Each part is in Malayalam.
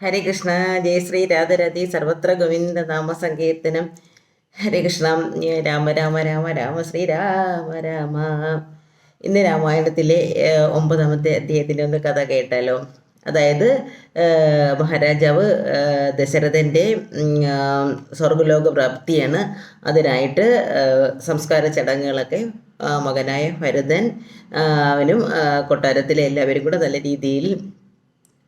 ഹരേ കൃഷ്ണ ജയ ശ്രീ രാധരതി സർവത്ര ഗോവിന്ദ നാമ സങ്കീർത്തനം ഹരേ കൃഷ്ണ രാമ രാമ രാമ രാമ ശ്രീ രാമ രാമ. ഇന്ന് രാമായണത്തിലെ ഒമ്പതാമത്തെ അധ്യായത്തിന്റെ ഒന്ന് കഥ കേട്ടാലോ. അതായത് മഹാരാജാവ് ദശരഥന്റെ സ്വർഗലോക പ്രാപ്തിയാണ്. അതിനായിട്ട് സംസ്കാര ചടങ്ങുകളൊക്കെ മകനായ ഭരതൻ അവനും കൊട്ടാരത്തിലെ എല്ലാവരും കൂടെ നല്ല രീതിയിൽ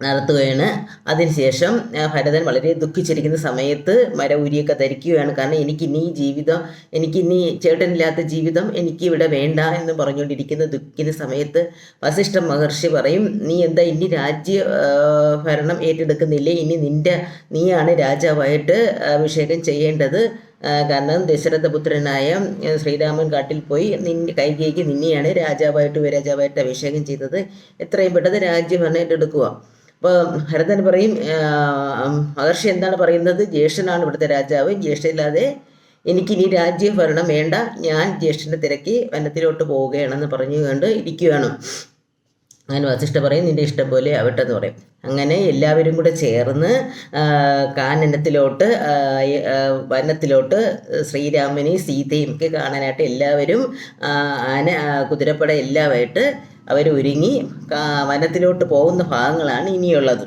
നടത്തുകയാണ്. അതിനുശേഷം ഭരതൻ വളരെ ദുഃഖിച്ചിരിക്കുന്ന സമയത്ത് മര ഉരിയൊക്കെ ധരിക്കുകയാണ്. കാരണം എനിക്കിനി ഇനി ജീവിതം എനിക്കിനി ചേട്ടനില്ലാത്ത ജീവിതം എനിക്ക് ഇവിടെ വേണ്ട എന്ന് പറഞ്ഞുകൊണ്ടിരിക്കുന്ന ദുഃഖിക്കുന്ന സമയത്ത് വസിഷ്ഠ മഹർഷി പറയും നീ എന്താ ഇനി രാജ്യ ഭരണം ഏറ്റെടുക്കുന്നില്ലേ? ഇനി നിന്റെ നീയാണ് രാജാവായിട്ട് അഭിഷേകം ചെയ്യേണ്ടത്. കാരണം ദശരഥപുത്രനായ ശ്രീരാമൻ കാട്ടിൽ പോയി നിന്റെ കൈകേക്ക് നിന്നെയാണ് രാജാവായിട്ട് രാജാവായിട്ട് അഭിഷേകം ചെയ്തത്. എത്രയും പെട്ടെന്ന് രാജ്യഭരണം ഏറ്റെടുക്കുക അപ്പോൾ ഭരതൻ പറയും മഹർഷി എന്താണ് പറയുന്നത്? ജ്യേഷ്ഠനാണ് ഇവിടുത്തെ രാജാവ്. ജ്യേഷ്ഠയില്ലാതെ എനിക്കിനി രാജ്യഭരണം വേണ്ട. ഞാൻ ജ്യേഷ്ഠനെ തിരക്കി വനത്തിലോട്ട് പോവുകയാണെന്ന് പറഞ്ഞുകൊണ്ട് ഇരിക്കുകയാണ്. അങ്ങനെ വസിഷ്ഠ പറയും നിന്റെ ഇഷ്ടം പോലെ ആവട്ടെ എന്ന് പറയും. അങ്ങനെ എല്ലാവരും കൂടെ ചേർന്ന് കാനനത്തിലോട്ട് വനത്തിലോട്ട് ശ്രീരാമനെയും സീതയും ഒക്കെ കാണാനായിട്ട് എല്ലാവരും ആന കുതിരപ്പട എല്ലാമായിട്ട് അവർ ഒരുങ്ങി വനത്തിലോട്ട് പോകുന്ന ഭാഗങ്ങളാണ് ഇനിയുള്ളത്.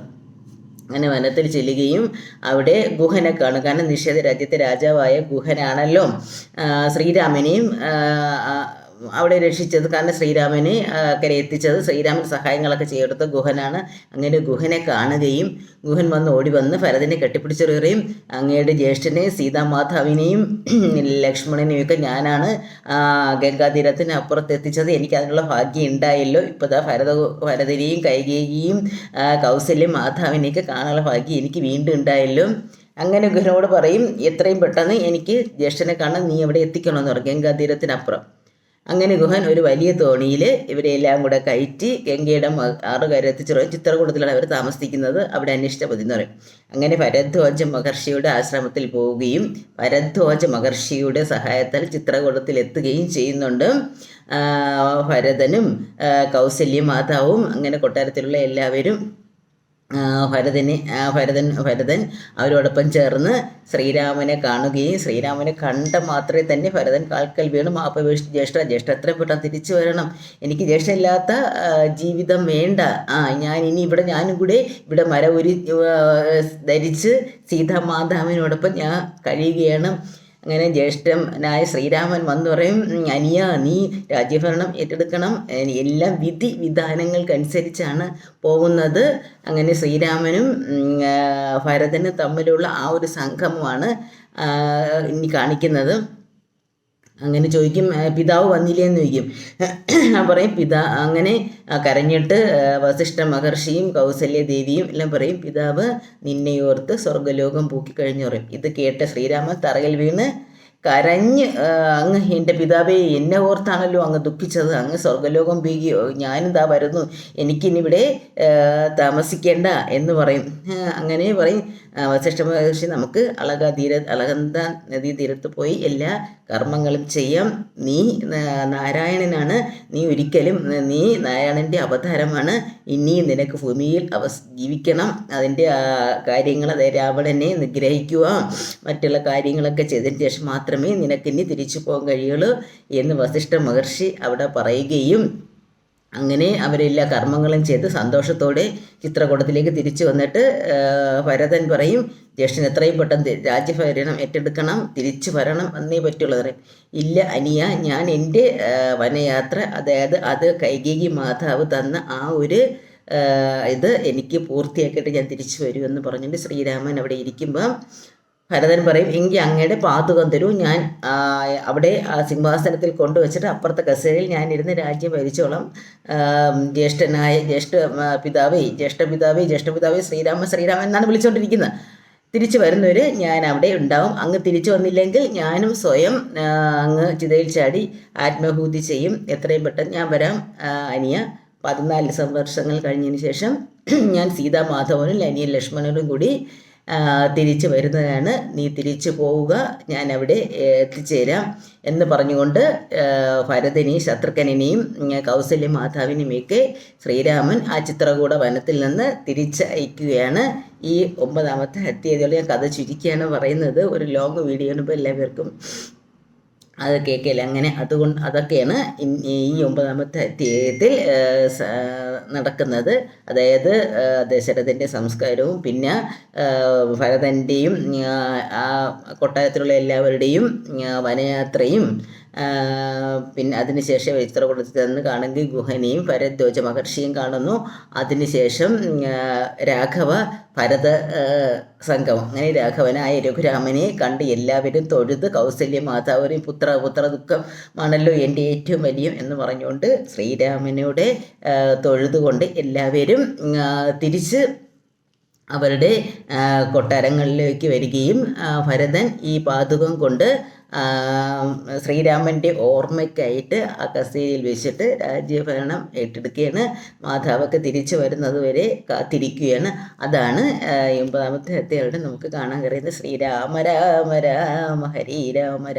അങ്ങനെ വനത്തിൽ ചെല്ലുകയും അവിടെ ഗുഹനെ കാണും. കാരണം നിഷേധ രാജ്യത്തെ രാജാവായ ഗുഹനാണല്ലോ ശ്രീരാമനെയും അവിടെ രക്ഷിച്ചത് കാരണം ശ്രീരാമനെ കരെ എത്തിച്ചത്. ശ്രീരാമൻ സഹായങ്ങളൊക്കെ ചെയ്തെടുത്ത ഗുഹനാണ്. അങ്ങനെ ഗുഹനെ കാണുകയും ഗുഹൻ വന്ന് ഓടി വന്ന് ഭരതനെ കെട്ടിപ്പിടിച്ചെറിയുകയും അങ്ങയുടെ ജ്യേഷ്ഠനെ സീതാമാതാവിനെയും ലക്ഷ്മണനെയും ഒക്കെ ഞാനാണ് ഗംഗാതീരത്തിന് അപ്പുറത്ത് എത്തിച്ചത് എനിക്ക് അതിനുള്ള ഭാഗ്യം ഉണ്ടായല്ലോ. ഇപ്പോൾ ദാ ഭരത ഭരതനെയും കൈകേയിയും ആ, കൗസല്യം മാതാവിനെയൊക്കെ കാണാനുള്ള ഭാഗ്യം എനിക്ക് വീണ്ടും ഉണ്ടായല്ലോ. അങ്ങനെ ഗുഹനോട് പറയും എത്രയും പെട്ടെന്ന് എനിക്ക് ജ്യേഷ്ഠനെ കാണാൻ നീ അവിടെ എത്തിക്കണമെന്ന് പറയും ഗംഗാതീരത്തിനപ്പുറം. അങ്ങനെ ഗുഹൻ ഒരു വലിയ തോണിയിൽ ഇവരെല്ലാം കൂടെ കയറ്റി ഗംഗയുടെ മ- ആറ് കരത്തിച്ച് പറയും ചിത്രകൂടത്തിലാണ് അവർ താമസിക്കുന്നത്. അവിടെ അന്വേഷിച്ച എന്ന് പറയും. അങ്ങനെ ഭരദ്വാജ മഹർഷിയുടെ ആശ്രമത്തിൽ പോവുകയും ഭരദ്വാജ മഹർഷിയുടെ സഹായത്താൽ ചിത്രകൂടത്തിൽ എത്തുകയും ചെയ്യുന്നുണ്ട്. ഭരതനും കൗസല്യ മാതാവും അങ്ങനെ കൊട്ടാരത്തിലുള്ള എല്ലാവരും ഭരതനെ ഭരതൻ ഭരതൻ അവരോടൊപ്പം ചേർന്ന് ശ്രീരാമനെ കാണുകയും ശ്രീരാമനെ കണ്ട മാത്രമേ തന്നെ ഭരതൻ കാൽക്കൽ വീണു മാപ്പപേക്ഷിച്ച് ജ്യേഷ്ഠ ജ്യേഷ്ഠ എത്രയും പെട്ടെന്ന് തിരിച്ചു വരണം. എനിക്ക് ജ്യേഷ്ഠമില്ലാത്ത ജീവിതം വേണ്ട. ആ ഞാൻ ഇനി ഇവിടെ ഞാനും കൂടെ ഇവിടെ മര ഒരു ധരിച്ച് സീതാമാതാവിനോടൊപ്പം ഞാൻ കഴിയുകയാണ്. അങ്ങനെ ജ്യേഷ്ഠനായ ശ്രീരാമൻ വന്നു പറയും "ഉം, അനിയ നീ രാജ്യഭരണം ഏറ്റെടുക്കണം. എല്ലാ വിധി വിധാനങ്ങൾക്കനുസരിച്ചാണ് പോകുന്നത്. അങ്ങനെ ശ്രീരാമനും ഭരതനും തമ്മിലുള്ള ആ ഒരു സംഗമമാണ് ഇനി കാണിക്കുന്നത്. അങ്ങനെ ചോദിക്കും പിതാവ് വന്നില്ലേ എന്ന് ചോദിക്കും. ഞാൻ പറയും പിതാ അങ്ങനെ കരഞ്ഞിട്ട് വസിഷ്ഠ മഹർഷിയും കൗസല്യ ദേവിയും എല്ലാം പറയും പിതാവ് നിന്നെയോർത്ത് സ്വർഗലോകം പൂക്കിക്കഴിഞ്ഞു പറയും. ഇത് കേട്ട ശ്രീരാമൻ തറയിൽ വീണ് കരഞ്ഞ് അങ്ങ് എന്റെ പിതാവേ എന്നെ ഓർത്താണല്ലോ അങ്ങ് ദുഃഖിച്ചത് അങ്ങ് സ്വർഗലോകം പീകി ഞാനെന്താ വരുന്നു എനിക്കിനിവിടെ താമസിക്കേണ്ട എന്ന് പറയും. അങ്ങനെ പറയും. വസിഷ്ഠ മഹർഷി നമുക്ക് അളക തീര അളകന്ത നദീ തീരത്ത് പോയി എല്ലാ കർമ്മങ്ങളും ചെയ്യാം. നീ നാരായണനാണ്. നീ ഒരിക്കലും നീ നാരായണന്റെ അവതാരമാണ്. ഇനി നിനക്ക് ഭൂമിയിൽ അവ ജീവിക്കണം. അതിന്റെ കാര്യങ്ങൾ അതായത് രാവണനെ നിഗ്രഹിക്കുക. മറ്റുള്ള കാര്യങ്ങളൊക്കെ ചെയ്തതിന് ശേഷം മാത്രമേ നിനക്കിനി തിരിച്ചു പോകാൻ കഴിയുള്ളൂ എന്ന് വസിഷ്ഠ മഹർഷി അവിടെ പറയുകയും അങ്ങനെ അവരെല്ലാ കർമ്മങ്ങളും ചെയ്ത് സന്തോഷത്തോടെ ചിത്രകൂടത്തിലേക്ക് തിരിച്ചു വന്നിട്ട് ഭരതൻ പറയും ജ്യേഷ്ഠൻ എത്രയും പെട്ടെന്ന് രാജ്യഭരണം ഏറ്റെടുക്കണം തിരിച്ചു വരണം എന്നേ പറ്റുള്ളൂ പറയും. ഇല്ല അനിയ ഞാൻ എന്റെ വനയാത്ര അതായത് അത് കൈകേകി മാതാവ് തന്ന ആ ഒരു ഇത് എനിക്ക് പൂർത്തിയാക്കിയിട്ട് ഞാൻ തിരിച്ചു വരുമെന്ന് പറഞ്ഞിട്ട് ശ്രീരാമൻ അവിടെ ഇരിക്കുമ്പോൾ ഭരതൻ പറയും എങ്കിൽ അങ്ങയുടെ പാതുകം തരൂ. ഞാൻ അവിടെ സിംഹാസനത്തിൽ കൊണ്ടുവച്ചിട്ട് അപ്പുറത്തെ കസേരയിൽ ഞാൻ ഇരുന്ന് രാജ്യം ഭരിച്ചോളാം. ജ്യേഷ്ഠനായ ജ്യേഷ്ഠ പിതാവേ ജ്യേഷ്ഠ പിതാവേ ജ്യേഷ്ഠ പിതാവേ ശ്രീരാമ ശ്രീരാമൻ എന്നാണ് വിളിച്ചുകൊണ്ടിരിക്കുന്നത് തിരിച്ചു വരുന്നവർ ഞാൻ അവിടെ ഉണ്ടാവും. അങ്ങ് തിരിച്ചു വന്നില്ലെങ്കിൽ ഞാനും സ്വയം അങ്ങ് ചിതയിൽ ചാടി ആത്മഹൂതി ചെയ്യും. എത്രയും പെട്ടെന്ന് ഞാൻ വരാം അനിയ. പതിനാല് സംവർഷങ്ങൾ കഴിഞ്ഞതിന് ശേഷം ഞാൻ സീതാമാധവനും അനിയൻ ലക്ഷ്മണനും കൂടി തിരിച്ചു വരുന്നതാണ്. നീ തിരിച്ചു പോവുക. ഞാൻ അവിടെ എത്തിച്ചേരാം എന്ന് പറഞ്ഞുകൊണ്ട് ഭരതനെയും ശത്രുഘ്നെയും കൗസല്യ മാതാവിനെയുമൊക്കെ ശ്രീരാമൻ ആ ചിത്രകൂട വനത്തിൽ നിന്ന് തിരിച്ചയക്കുകയാണ്. ഈ ഒമ്പതാമത്തെ അധ്യായത്തിൽ ഞാൻ കഥ ചുരുക്കിയാണ് പറയുന്നത്. ഒരു ലോങ് വീഡിയോ ഇപ്പോൾ എല്ലാവർക്കും അത് കേൾക്കില്ല അങ്ങനെ അതുകൊണ്ട് അതൊക്കെയാണ് ഈ ഒമ്പതാമത്തെ അധ്യായത്തിൽ നടക്കുന്നത്. അതായത് ദശരഥന്റെ സംസ്കാരവും പിന്നെ ഭരതന്റെയും ആ, കൊട്ടാരത്തിലുള്ള എല്ലാവരുടെയും വനയാത്രയും പിന്നെ അതിനുശേഷം ഇത്ര കൊടുത്ത് തന്ന് കാണുമെങ്കിൽ ഗുഹനെയും ഭരദ്വാജ മഹർഷിയും കാണുന്നു. അതിനുശേഷം രാഘവ ഭരത സംഘം അങ്ങനെ രാഘവനായ രഘുരാമനെ കണ്ട് എല്ലാവരും തൊഴുത് കൗസല്യ മാതാവിനെയും പുത്ര പുത്ര ദുഃഖമാണല്ലോ എന്റെ ഏറ്റവും വലിയ എന്ന് പറഞ്ഞുകൊണ്ട് ശ്രീരാമനോട് തൊഴുതുകൊണ്ട് എല്ലാവരും തിരിച്ച് അവരുടെ കൊട്ടാരങ്ങളിലേക്ക് വരികയും ഭരതൻ ഈ പാതുകം കൊണ്ട് ശ്രീരാമന്റെ ഓർമ്മയ്ക്കായിട്ട് ആ കസേരയിൽ വെച്ചിട്ട് രാജ്യഭരണം ഏറ്റെടുക്കുകയാണ്. മാതാവൊക്കെ തിരിച്ചു വരുന്നത് വരെ കാത്തിരിക്കുകയാണ്. അതാണ് എൺപതാമത്തെ ഈ ഒമ്പതാമത്തെ അധ്യായം നമുക്ക് കാണാൻ കഴിയുന്നത്. ശ്രീരാമ രാമ രാമ ഹരി രാമ